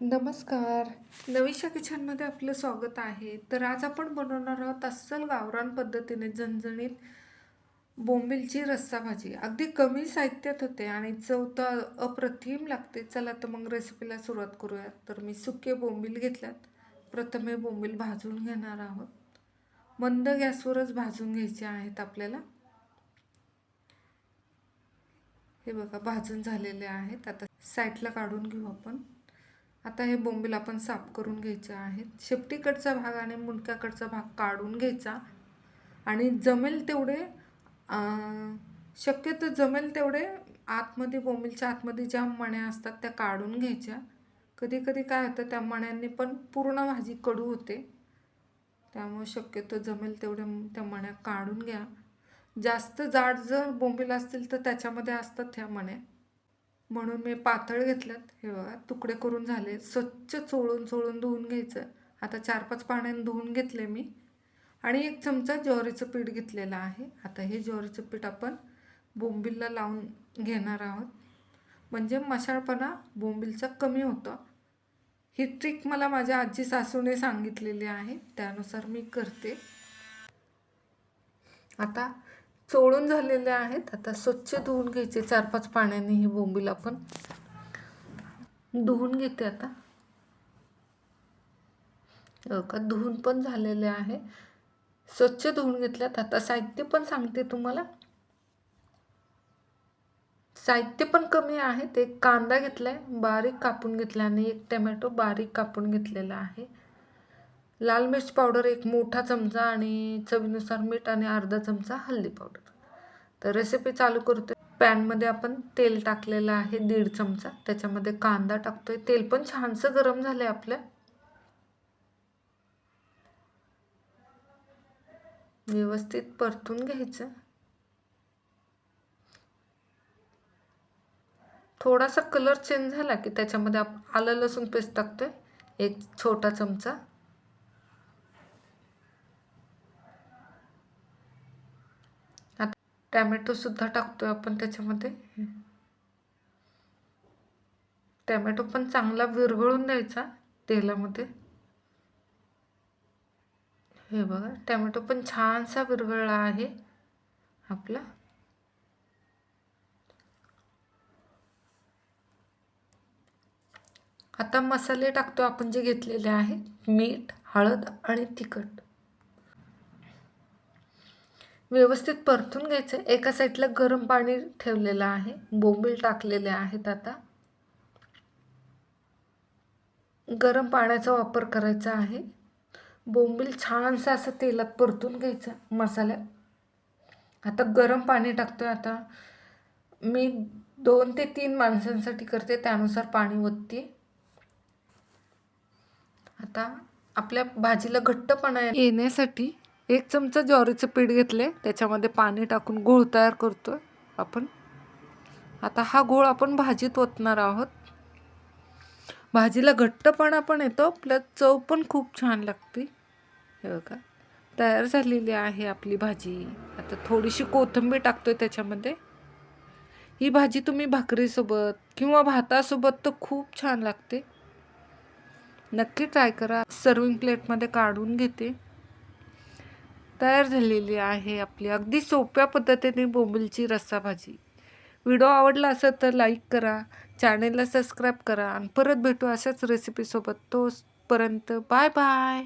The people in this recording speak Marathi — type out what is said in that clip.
नमस्कार. नवीशा किचनमध्ये आपलं स्वागत आहे. तर आज आपण बनवणार आहोत अस्सल गावरान पद्धतीने झणझणीत बोंबिलची रस्सा भाजी. अगदी कमी साहित्यात होते आणि चव तर अप्रतिम लागते. चला तर मग रेसिपीला सुरुवात करूयात. तर मी सुके बोंबील घेतल्यात. प्रथम हे बोंबील भाजून घेणार आहोत. मंद गॅसवरच भाजून घ्यायचे आहेत आपल्याला. हे बघा भाजून झालेले आहेत. आता साईडला काढून घेऊ आपण. आता हे बोंबील आपण साफ करून घ्यायचे आहेत. शेपटीकडचा भाग आणि मुंडक्याकडचा भाग काढून घ्यायचा. आणि जमेल तेवढे शक्यतो जमेल तेवढे आतमध्ये बोंबीलच्या आतमध्ये ज्या मण्या असतात त्या काढून घ्यायच्या. कधी कधी काय होतं त्या मण्यांनी पण पूर्ण भाजी कडू होते. त्यामुळे शक्यतो जमेल तेवढ्या त्या मण्या काढून घ्या. जास्त जाड जर बोंबील असतील तर त्याच्यामध्ये असतात ह्या मण्या. म्हणून मी पातळ घेतल्यात. हे बघा तुकडे करून झाले. स्वच्छ चोळून चोळून धुवून घ्यायचं. आता चार पाच पाण्याने धुवून घेतले मी. आणि एक चमचा ज्वारीचं पीठ घेतलेलं आहे. आता हे ज्वारीचं पीठ आपण बोंबिलला लावून घेणार आहोत. म्हणजे मशाळपणा बोंबिलचा कमी होतो. ही ट्रिक मला माझ्या आजी सासूने सांगितलेली आहे. त्यानुसार मी करते. आता चोळून झालेले आहेत. आता स्वच्छ धुवून घ्यायचे. चार पाच पाण्याने हे बोंबील आपण धुवून घेते आता. हो का? धुवून पण झालेले आहे. स्वच्छ धुवून घेतल्यात. आता साहित्य पण सांगते तुम्हाला. साहित्य पण कमी आहे. एक कांदा घेतलाय बारीक कापून घेतला आणि एक टमॅटो बारीक कापून घेतलेला आहे. लाल मिरची पावडर एक मोठा चमचा आणि चवीनुसार मीठ आणि अर्धा चमचा हल्दी पावडर. तर रेसिपी चालू करतोय. पॅनमध्ये आपण तेल टाकलेलं आहे दीड चमचा. त्याच्यामध्ये कांदा टाकतोय. तेल पण छानसं गरम झालंय आपलं. व्यवस्थित परतून घ्यायचं. थोडासा कलर चेंज झाला की त्याच्यामध्ये आप आलं लसूण पेस्ट टाकतोय. एक छोटा चमचा. आता टॅमॅटो सुद्धा टाकतोय आपण त्याच्यामध्ये. टॅमॅटो पण चांगला विरघळून द्यायचा तेलामध्ये. हे बघा टॅमॅटो पण छानसा विरघळला आहे आपला. आता मसाले टाकतो आपण जे घेतलेले आहेत मीठ हळद आणि तिखट. व्यवस्थित परतून घ्यायचं. एका साईडला गरम पाणी ठेवलेलं आहे. बोंबील टाकलेले आहेत आता. गरम पाण्याचा वापर करायचा आहे. बोंबील छानसं असं तेलात परतून घ्यायचं. मसाल्यात आता गरम पाणी टाकतोय आता. मी दोन ते तीन माणसांसाठी करते. त्यानुसार पाणी ओतते. आता आपल्या भाजीला घट्टपणा येण्यासाठी एक चमचा ज्वारीचं पीठ घेतले त्याच्यामध्ये पाणी टाकून गूळ तयार करतो आपण. आता हा गूळ आपण भाजीत ओतणार आहोत. भाजीला घट्टपणा पण येतो प्लस चव पण खूप छान लागते. हे बघा तयार झालेली आहे आपली भाजी. आता थोडीशी कोथिंबीर टाकतोय त्याच्यामध्ये. ही भाजी तुम्ही भाकरीसोबत किंवा भातासोबत तर खूप छान लागते. नक्की ट्राय करा. सर्विंग प्लेटमध्ये काढून घेते. तयार झालेली आहे आपली. अगदी सोप्या पद्धतीने बोंबिलची रस्सा भाजी व्हिडिओ आवडला असेल तर लाईक करा चॅनेलला सबस्क्राईब करा आणि परत भेटू अशाच रेसिपीसोबत तोपर्यंत बाय बाय.